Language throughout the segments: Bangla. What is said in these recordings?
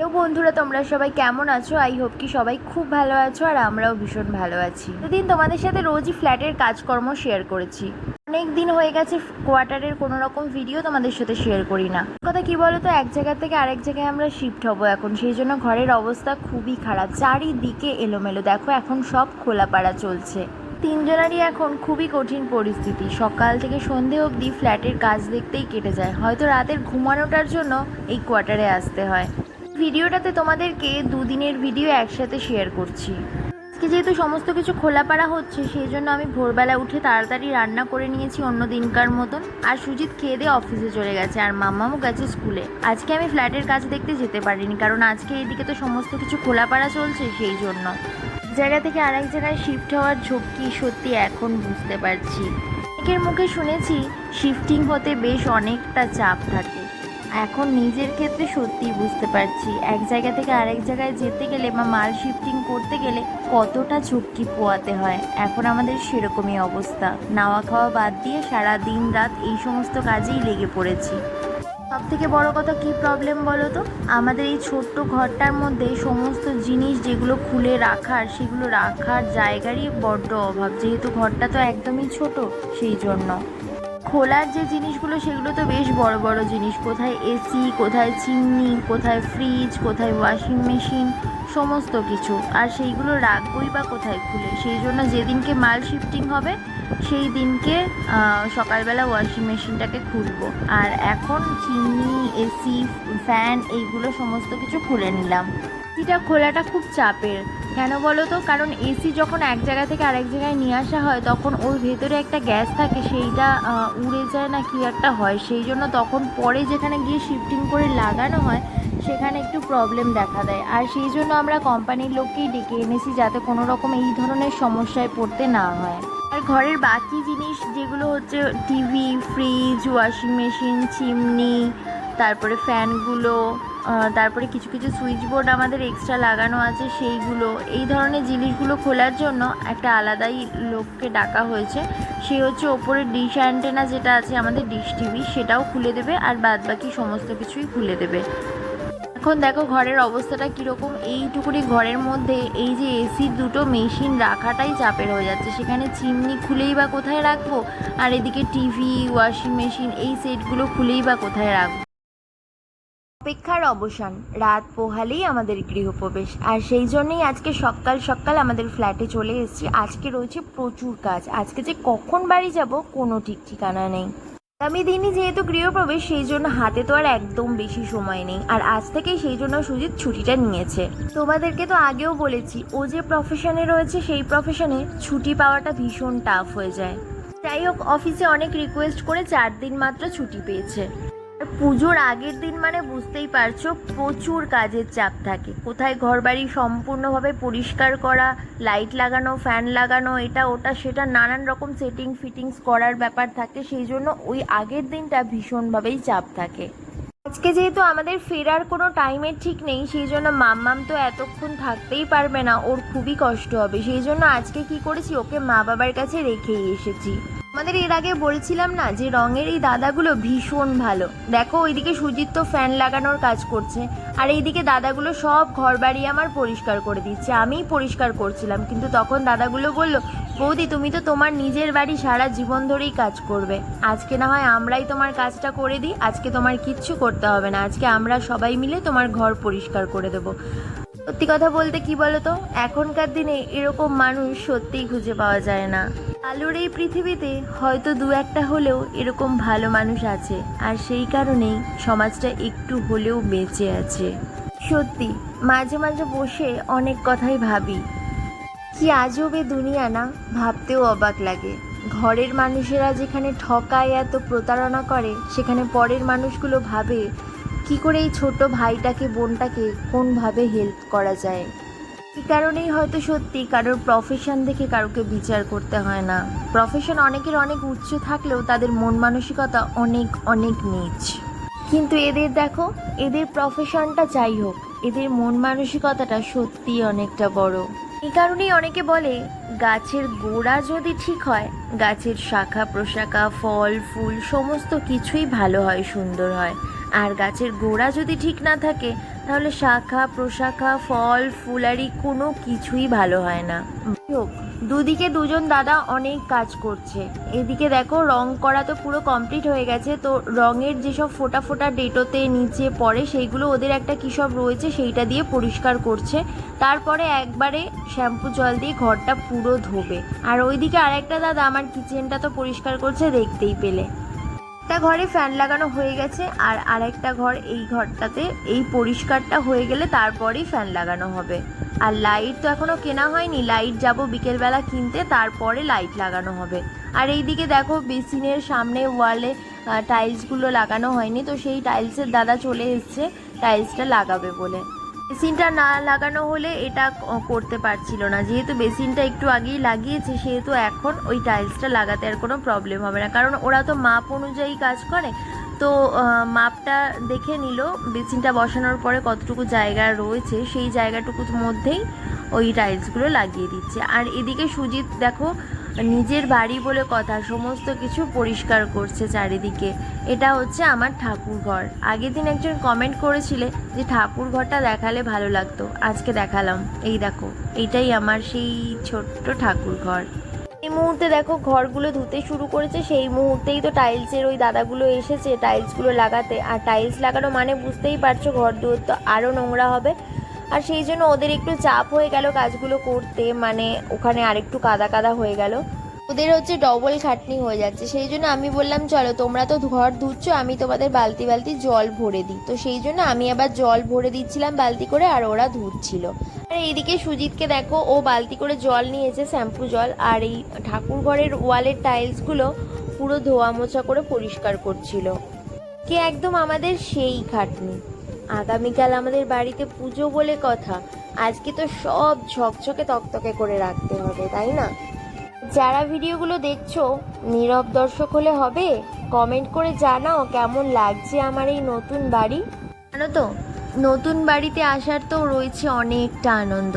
হ্যালো বন্ধুরা, তোমরা সবাই কেমন আছো? আই হোপ কি সবাই খুব ভালো আছো আর আমরাও ভীষণ ভালো আছি। দিন তোমাদের সাথে রোজই ফ্ল্যাটের কাজকর্ম শেয়ার করেছি। অনেক দিন হয়ে গেছে কোয়ার্টারের কোনো রকম ভিডিও তোমাদের সাথে শেয়ার করি না। কথা কি বলো তো এক জায়গা থেকে আরেক জায়গায় আমরা শিফট হব এখন। সেই জন্য ঘরের অবস্থা খুবই খারাপ। চারিদিকে এলোমেলো। দেখো, এখন সব খোলাপাড়া চলছে। তিনজনারই এখন খুবই কঠিন পরিস্থিতি। সকাল থেকে সন্ধে অবধি ফ্ল্যাটের কাজ দেখতেই কেটে যায়। হয়তো রাতের ঘুমানোটার জন্য এই কোয়ার্টারে আসতে হয়। ভিডিওটাতে তোমাদেরকে দুদিনের ভিডিও একসাথে শেয়ার করছি। আজকে যেহেতু সমস্ত কিছু খোলাপাড়া হচ্ছে, সেই জন্য আমি ভোরবেলা উঠে তাড়াতাড়ি রান্না করে নিয়েছি অন্য দিনকার মতন। আর সুজিত খেয়ে দিয়ে অফিসে চলে গেছে আর মাম্মামও গেছে স্কুলে আজকে আমি ফ্ল্যাটের কাজ দেখতে যেতে পারিনি, কারণ আজকে এদিকে তো সমস্ত কিছু খোলাপাড়া চলছে, সেই জন্য। জায়গা থেকে আরেক জায়গায় শিফট হওয়ার ঝক্কি সত্যি এখন বুঝতে পারছি। অনেকের মুখে শুনেছি শিফটিং হতে বেশ অনেকটা চাপ থাকে। এখন নিজের ক্ষেত্রে সত্যিই বুঝতে পারছি। এক জায়গা থেকে আরেক জায়গায় যেতে গেলে বা মাল শিফটিং করতে গেলে কতটা ঝক্কি পোয়াতে হয়? এখন আমাদের সেরকমই অবস্থা। নাওয়া খাওয়া বাদ দিয়ে সারা দিন রাত এই সমস্ত কাজেই লেগে পড়েছি। সব থেকে বড় কথা কি প্রবলেম বলো তো? আমাদের এই ছোট্ট ঘরটার মধ্যে সমস্ত জিনিস যেগুলো খুলে রাখার, সেগুলো রাখার জায়গারই বড্ড অভাব। যেহেতু ঘরটা তো একদমই ছোট, সেই জন্য। খোলার যে জিনিসগুলো, সেগুলো তো বেশ বড় বড় জিনিস। কোথায় এসি কোথায় চিমনি, কোথায় ফ্রিজ কোথায় ওয়াশিং মেশিন সমস্ত কিছু। আর সেইগুলো রাখবই বা কোথায় খুলে। সেই জন্য যেদিনকে মাল শিফটিং হবে, সেই দিনকে সকালবেলা ওয়াশিং মেশিনটাকে খুলবো। আর এখন চিমনি এসি ফ্যান এইগুলো সমস্ত কিছু খুলে নিলাম। এসিটা খোলাটা খুব চাপের। কেন বলো তো? কারণ এসি যখন এক জায়গা থেকে আরেক জায়গায় নিয়ে আসা হয়, তখন ওর ভেতরে একটা গ্যাস থাকে, সেইটা উড়ে যায় না, কি একটা হয়। সেই জন্য তখন পরে যেখানে গিয়ে শিফটিং করে লাগানো হয়, সেখানে একটু প্রবলেম দেখা দেয়। আর সেই জন্য আমরা কোম্পানির লোককেই ডেকে এনেছি, যাতে কোনো রকম এই ধরনের সমস্যায় পড়তে না হয়। আর ঘরের বাকি জিনিস, যেগুলো হচ্ছে TV fridge washing machine chimney তারপরে ফ্যানগুলো তারপরে কিছু কিছু সুইচ বোর্ড আমাদের এক্সট্রা লাগানো আছে, সেইগুলো। এই ধরনের জিনিসগুলো খোলার জন্য একটা আলাদাই লোককে ডাকা হয়েছে। সে হচ্ছে ওপরে ডিশ অ্যান্টেনা যেটা আছে আমাদের ডিশ টিভি সেটাও খুলে দেবে আর বাদ বাকি সমস্ত কিছুই খুলে দেবে। এখন দেখো ঘরের অবস্থাটা কীরকম। এইটুকুনি ঘরের মধ্যে এই যে এসির দুটো মেশিন রাখাটাই চাপের হয়ে যাচ্ছে। সেখানে চিমনি খুলেই বা কোথায় রাখব? আর এদিকে টিভি ওয়াশিং মেশিন এই সেটগুলো খুলেই বা কোথায় রাখব? অপেক্ষার অবসান। রাত পোহালেই আমাদের গৃহপ্রবেশ। আর সেই জন্যই আজকে সকাল সকাল আমাদের ফ্ল্যাটে চলে এসেছি। আজকে রয়েছে প্রচুর কাজ। আজকে যে কখন বাড়ি যাব কোনো ঠিক ঠিকানা নেই। আগামী দিনই যেহেতু গৃহপ্রবেশ, সেই জন্য হাতে তো আর একদম বেশি সময় নেই। আর আজ থেকেই সেই জন্য সুজিত ছুটিটা নিয়েছে। তোমাদেরকে তো আগেও বলেছি, ও যে প্রফেশনে রয়েছে, সেই প্রফেশনে ছুটি পাওয়াটা ভীষণ টাফ হয়ে যায়। যাই হোক অফিসে অনেক রিকোয়েস্ট করে চার দিন মাত্র ছুটি পেয়েছে। পুজোর আগের দিন মানে বুঝতেই পারছ, প্রচুর কাজের চাপ থাকে। কোথায় ঘরবাড়ি সম্পূর্ণভাবে পরিষ্কার করা লাইট লাগানো ফ্যান লাগানো, এটা, ওটা, সেটা, নানান রকম সেটিং ফিটিংস করার ব্যাপার থাকে, সেই জন্য ওই আগের দিনটা ভীষণভাবেই চাপ থাকে। আজকে যেহেতু আমাদের ফেরার কোনো টাইমের ঠিক নেই, সেই জন্য মাম্মাম তো এতক্ষণ থাকতেই পারবে না, ওর খুবই কষ্ট হবে। সেই জন্য আজকে কি করেছি, ওকে মা বাবার কাছে রেখেই এসেছি। আমাদের এর আগে বলছিলাম না যে রঙের এই দাদাগুলো ভীষণ ভালো। দেখো, ওইদিকে সুজিত তো ফ্যান লাগানোর কাজ করছে, আর এইদিকে দাদাগুলো সব ঘর বাড়ি আমার পরিষ্কার করে দিচ্ছে। আমিই পরিষ্কার করছিলাম, কিন্তু তখন দাদাগুলো বলল, বৌদি, তুমি তো তোমার নিজের বাড়ি সারা জীবন ধরেই কাজ করবে। আজকে না হয় আমরাই তোমার কাজটা করে দিই, আজকে তোমার কিচ্ছু করতে হবে না। আজকে আমরা সবাই মিলে তোমার ঘর পরিষ্কার করে দেবো। সত্যি কথা বলতে কি বলতো? এখনকার দিনে এরকম মানুষ সত্যিই খুঁজে পাওয়া যায় না। আলোর এই পৃথিবীতে হয়তো দু একটা হলেও এরকম ভালো মানুষ আছে। আর সেই কারণেই সমাজটা একটু হলেও বেঁচে আছে। সত্যি, মাঝে মাঝে বসে অনেক কথাই ভাবি। কি আজবে দুনিয়া না? ভাবতেও অবাক লাগে। ঘরের মানুষেরা যেখানে ঠকায় এত প্রতারণা করে, সেখানে পরের মানুষগুলো ভাবে কি করে এই ছোট ভাইটাকে, বোনটাকে কোনভাবে হেল্প করা যায়? এই কারণেই হয়তো সত্যি কারোর প্রফেশন দেখে কারোকে বিচার করতে হয় না। প্রফেশন অনেকের অনেক উচ্চ থাকলেও তাদের মন মানসিকতা অনেক অনেক নিচ। কিন্তু এদের দেখো, এদের প্রফেশনটা যাই হোক, এদের মন মানসিকতাটা সত্যিই অনেকটা বড়। এই কারণেই অনেকে বলে, গাছের গোড়া যদি ঠিক হয়, গাছের শাখা, প্রশাখা, ফল, ফুল, সমস্ত কিছুই ভালো হয়, সুন্দর হয়। আর গাছের গোড়া যদি ঠিক না থাকে, তাহলে শাখা প্রশাখা ফল, ফুলারি কোনো কিছুই ভালো হয় না। হোক, দুদিকে দুজন দাদা অনেক কাজ করছে। এদিকে দেখো, রং করা তো পুরো কমপ্লিট হয়ে গেছে। তো রঙের যেসব ফোটা ফোটা ডেটোতে নিচে পড়ে, সেইগুলো ওদের একটা কী সব রয়েছে, সেইটা দিয়ে পরিষ্কার করছে। তারপরে একবারে শ্যাম্পু জল দিয়ে ঘরটা পুরো ধোবে। আর ওইদিকে আরেকটা দাদা, আমার কিচেনটা তো পরিষ্কার করছে, দেখতেই পেলে। একটা ঘরে ফ্যান লাগানো হয়ে গেছে আর আরেকটা ঘর এই ঘরটাতে। এই পরিষ্কারটা হয়ে গেলে তারপরেই ফ্যান লাগানো হবে। আর লাইট তো এখনও কেনা হয়নি। লাইট যাব বিকেলবেলা কিনতে, তারপরে লাইট লাগানো হবে। আর এইদিকে দেখো বেসিনের সামনে ওয়ালে টাইলসগুলো লাগানো হয়নি। তো সেই টাইলসের দাদা চলে এসছে, টাইলসটা লাগাবে বলে। বেসিনটা না লাগানো হলে এটা করতে পারছিল না। যেহেতু বেসিনটা একটু আগেই লাগিয়েছে, সেহেতু এখন ওই টাইলসটা লাগাতে আর কোনো প্রবলেম হবে না। কারণ ওরা তো মাপ অনুযায়ী কাজ করে। তো মাপটা দেখে নিল। বেসিনটা বসানোর পরে কতটুকু জায়গা রয়েছে, সেই জায়গাটুকুর মধ্যেই ওই টাইলসগুলো লাগিয়ে দিচ্ছে। আর এদিকে সুজিত দেখো নিজের বাড়ি বলে কথা, সমস্ত কিছু পরিষ্কার করছে চারিদিকে। এটা হচ্ছে আমার ঠাকুর ঘর। আগের দিন একজন কমেন্ট করেছিলে যে ঠাকুর ঘরটা দেখালে ভালো লাগতো। আজকে দেখালাম। এই দেখো, এইটাই আমার সেই ছোট্ট ঠাকুর ঘর। এই মুহূর্তে দেখো ঘরগুলো ধুতে শুরু করেছে। সেই মুহূর্তেই তো টাইলসের ওই দাদাগুলো এসেছে টাইলসগুলো লাগাতে। আর টাইলস লাগানো মানে বুঝতেই পারছ, ঘর দুয়ার তো আরও নোংরা হবে। আর সেই জন্য ওদের একটু চাপ হয়ে গেল কাজগুলো করতে মানে ওখানে আরেকটু কাদা কাদা হয়ে গেল। ওদের হচ্ছে ডবল খাটনি হয়ে যাচ্ছে। সেই জন্য আমি বললাম, চলো, তোমরা তো ঘর ধুচ্ছ, আমি তোমাদের বালতি বালতি জল ভরে দিই। তো সেই জন্য আমি আবার জল ভরে দিচ্ছিলাম বালতি করে, আর ওরা ধুচ্ছিল। আর এইদিকে সুজিতকে দেখো, ও বালতি করে জল নিয়েছে, শ্যাম্পু জল, আর এই ঠাকুর ঘরের ওয়ালের টাইলসগুলো পুরো ধোয়া মোছা করে পরিষ্কার করছিল। কে একদম আমাদের সেই খাটনি। আগামীকাল আমাদের বাড়িতে পুজো বলে কথা। আজকে তো সব ঝকঝকে তকতকে করে রাখতে হবে, তাই না? যারা ভিডিওগুলো দেখছ, নীরব দর্শক হলে হবে? কমেন্ট করে জানাও কেমন লাগছে আমার এই নতুন বাড়ি। জানো তো, নতুন বাড়িতে আসার তো রয়েছে অনেকটা আনন্দ,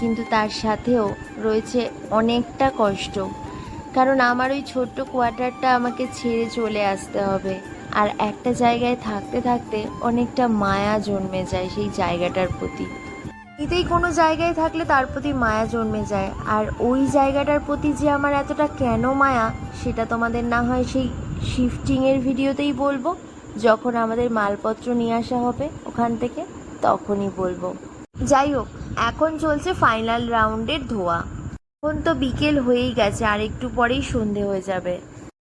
কিন্তু তার সাথেও রয়েছে অনেকটা কষ্ট। কারণ আমার ওই ছোট্ট কোয়ার্টারটা আমাকে ছেড়ে চলে আসতে হবে। আর একটা জায়গায় থাকতে থাকতে অনেকটা মায়া জন্মে যায় সেই জায়গাটার প্রতি। এতেই কোনো জায়গায় থাকলে তার প্রতি মায়া জন্মে যায়। আর ওই জায়গাটার প্রতি যে আমার এতটা কেন মায়া, সেটা তোমাদের না হয় সেই শিফটিংয়ের ভিডিওতেই বলব। যখন আমাদের মালপত্র নিয়ে আসা হবে ওখান থেকে, তখনই বলব। যাই হোক, এখন চলছে ফাইনাল রাউন্ডের ধোয়া। এখন তো বিকেল হয়েই গেছে, আর একটু পরেই সন্ধে হয়ে যাবে।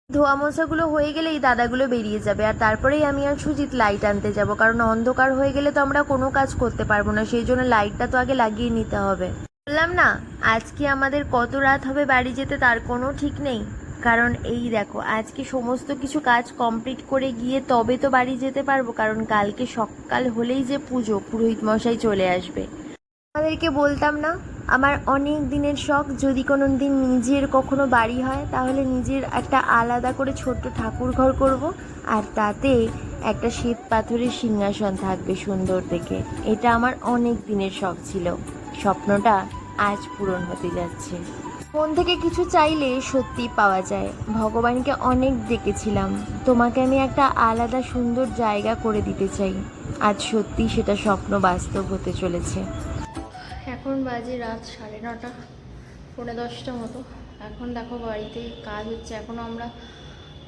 ধোয়া মোছাগুলো হয়ে গেলে এই দাদাগুলো বেরিয়ে যাবে। আর তারপরেই আমি আর সুজিত লাইট আনতে যাব, কারণ অন্ধকার হয়ে গেলে তো আমরা কোনো কাজ করতে পারব না, সেই জন্য লাইটটা তো আগে লাগিয়ে নিতে হবে। বললাম, না, আজকে আমাদের কত রাত হবে বাড়ি যেতে তার কোনো ঠিক নেই। কারণ এই দেখো, আজকে সমস্ত কিছু কাজ কমপ্লিট করে গিয়ে তবে তো বাড়ি যেতে পারব, কারণ কালকে সকাল হলেই যে পুজো, পুরোহিত মশাই চলে আসবে। আমাদেরকে বলতাম না আমার অনেক দিনের শখ, যদি কোনো দিন নিজের কখনো বাড়ি হয়, তাহলে নিজের একটা আলাদা করে ছোট্ট ঠাকুর ঘর করব, আর তাতে একটা শ্বেত পাথরের সিংহাসন থাকবে সুন্দর দেখে। এটা আমার অনেক দিনের শখ ছিল। স্বপ্নটা আজ পূরণ হতে যাচ্ছে। মন থেকে কিছু চাইলে সত্যি পাওয়া যায়। ভগবানকে অনেক ডেকেছিলাম। তোমাকে আমি একটা আলাদা সুন্দর জায়গা করে দিতে চাই। আজ সত্যি সেটা স্বপ্ন বাস্তব হতে চলেছে। এখন বাজে রাত সাড়ে নটা, পৌনে দশটা মতো। এখন দেখো বাড়িতে কাজ হচ্ছে এখনও আমরা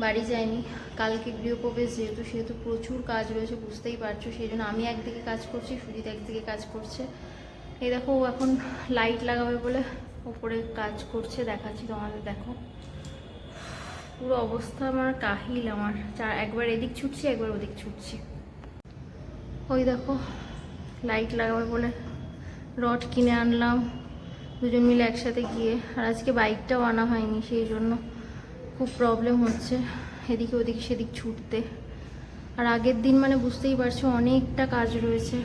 বাড়ি যাইনি। কালকে গৃহপ্রবেশ যেহেতু, সেহেতু প্রচুর কাজ রয়েছে, বুঝতেই পারছ। সেই জন্য আমি একদিকে কাজ করছি, সুজিত একদিকে কাজ করছে। এই দেখো ও এখন লাইট লাগাবে বলে ওপরে কাজ করছে, দেখাচ্ছি তোমাদের, দেখো। পুরো অবস্থা আমার কাহিল আমার। চার একবার এদিক ছুটছি, একবার ওদিক ছুটছি। ওই দেখো, লাইট লাগাবে বলে রড কিনে আনলাম, দুজন মিলে একসাথে গিয়ে। আর আজকে বাইকটাও আনা হয়নি, সেই জন্য খুব প্রবলেম হচ্ছে, এদিকে ওদিকে সেদিক ছুটতে। আর আগের দিন মানে বুঝতেই পারছ, অনেকটা কাজ রয়েছে,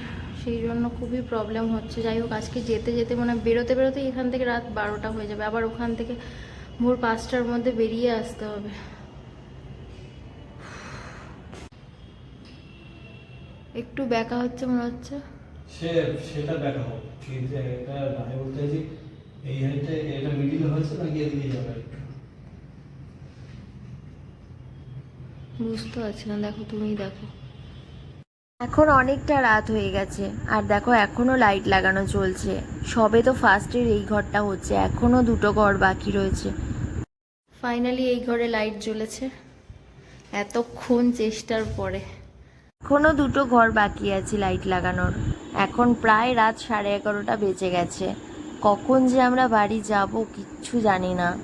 সেই জন্য খুবই প্রবলেম হচ্ছে। যাই হোক, আজকে যেতে যেতে মানে বেরোতে বেরোতে এখান থেকে রাত বারোটা হয়ে যাবে, আবার ওখান থেকে ভোর পাঁচটার মধ্যে বেরিয়ে আসতে হবে। একটু ব্যাকা হচ্ছে মনে হচ্ছে। সে সেটা দেখা হোক কিন্তু এটা আমি বলতে চাইছি এই হাইটে এটা মিডিল হয়েছে নাকি এদিকে যাবে বুঝতে পারছি না দেখো তুমিই দেখো। এখন অনেকটা রাত হয়ে গেছে আর দেখো এখনও লাইট লাগানো চলছে। সবে তো ফার্স্টের এই ঘরটা হচ্ছে এখনও দুটো ঘর বাকি রয়েছে। ফাইনালি এই ঘরে লাইট জ্বলেছে এতক্ষণ চেষ্টার পরে। এখনও দুটো ঘর বাকি আছে লাইট লাগানোর। এখন প্রায় রাত সাড়ে এগারোটা বেজে গেছে। কখন যে আমরা বাড়ি যাব কিচ্ছু জানি না।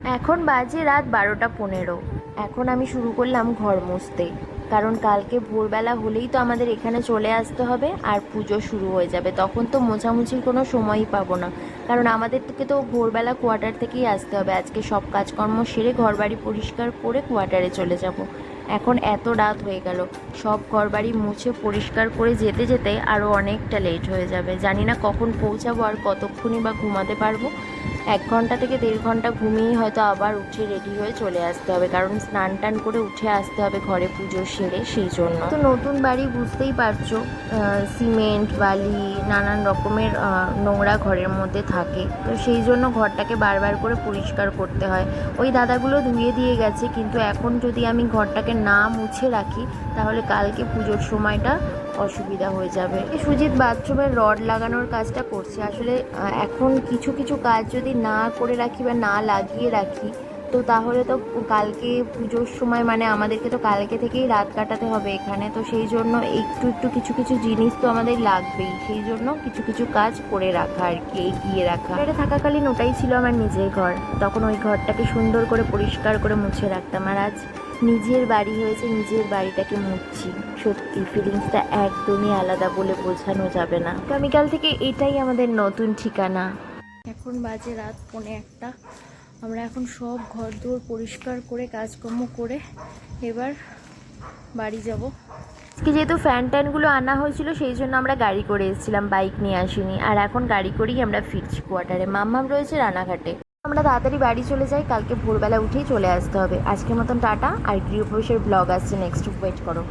এখন বাজে রাত বারোটা পনেরো। এখন আমি শুরু করলাম ঘর মুছতে। কারণ কালকে ভোরবেলা হলেই তো আমাদের এখানে চলে আসতে হবে আর পুজো শুরু হয়ে যাবে। তখন তো মোছামুছির কোনো সময়ই পাবো না। কারণ আমাদের থেকে তো ভোরবেলা কোয়ার্টার থেকেই আসতে হবে। আজকে সব কাজকর্ম সেরে ঘরবাড়ি পরিষ্কার করে কোয়ার্টারে চলে যাব। এখন এত রাত হয়ে গেল। সব ঘরবাড়ি মুছে পরিষ্কার করে যেতে যেতে আরও অনেকটা লেট হয়ে যাবে। জানি না কখন পৌঁছাবো আর কতক্ষণই বা ঘুমাতে পারব। এক ঘণ্টা থেকে দেড় ঘণ্টা ঘুমিয়েই হয়তো আবার উঠে রেডি হয়ে চলে আসতে হবে। কারণ স্নান টান করে উঠে আসতে হবে ঘরে পুজো সেরে, সেই জন্য। তো নতুন বাড়ি বুঝতেই পারছ সিমেন্ট, বালি, নানান রকমের নোংরা ঘরের মধ্যে থাকে। তো সেই জন্য ঘরটাকে বারবার করে পরিষ্কার করতে হয়। ওই দাদাগুলো ধুয়ে দিয়ে গেছে, কিন্তু এখন যদি আমি ঘরটাকে না মুছে রাখি, তাহলে কালকে পুজোর সময়টা অসুবিধা হয়ে যাবে। সুজিত বাথরুমের রড লাগানোর কাজটা করছে। আসলে এখন কিছু কিছু কাজ যদি না করে রাখি বা না লাগিয়ে রাখি, তো তাহলে তো কালকে পুজোর সময় মানে আমাদেরকে তো কালকে থেকেই রাত কাটাতে হবে এখানে। তো সেই জন্য একটু একটু কিছু কিছু জিনিস তো আমাদের লাগবেই। সেই জন্য কিছু কিছু কাজ করে রাখা আর কি, এগিয়ে রাখা। এটা থাকাকালীন ওটাই ছিল আমার নিজের ঘর। তখন ওই ঘরটাকে সুন্দর করে, পরিষ্কার করে মুছে রাখতাম। আর আজ নিজের বাড়ি হয়েছে নিজের বাড়িটাকে মুছছি। সত্যি ফিলিংসটা একদমই আলাদা বলে বোঝানো যাবে না। আগামীকাল থেকে এটাই আমাদের নতুন ঠিকানা। এখন বাজে রাত পৌনে একটা। আমরা এখন সব ঘর দোর পরিষ্কার করে কাজকর্ম করে এবার বাড়ি যাব। আজকে যেহেতু ফ্যান ট্যানগুলো আনা হয়েছিল সেই জন্য আমরা গাড়ি করে এসেছিলাম বাইক নিয়ে আসিনি। আর এখন গাড়ি করেই আমরা ফিরছি কোয়ার্টারে মাম্মাম রয়েছে রানাঘাটে। আমরা তাড়াতাড়ি বাড়ি চলে যাই, কালকে ভোরবেলা উঠেই চলে আসতে হবে। আজকের মতন টাটা, আর গৃহপ্রবেশের ব্লগ আসছে নেক্সট ওয়েট করো।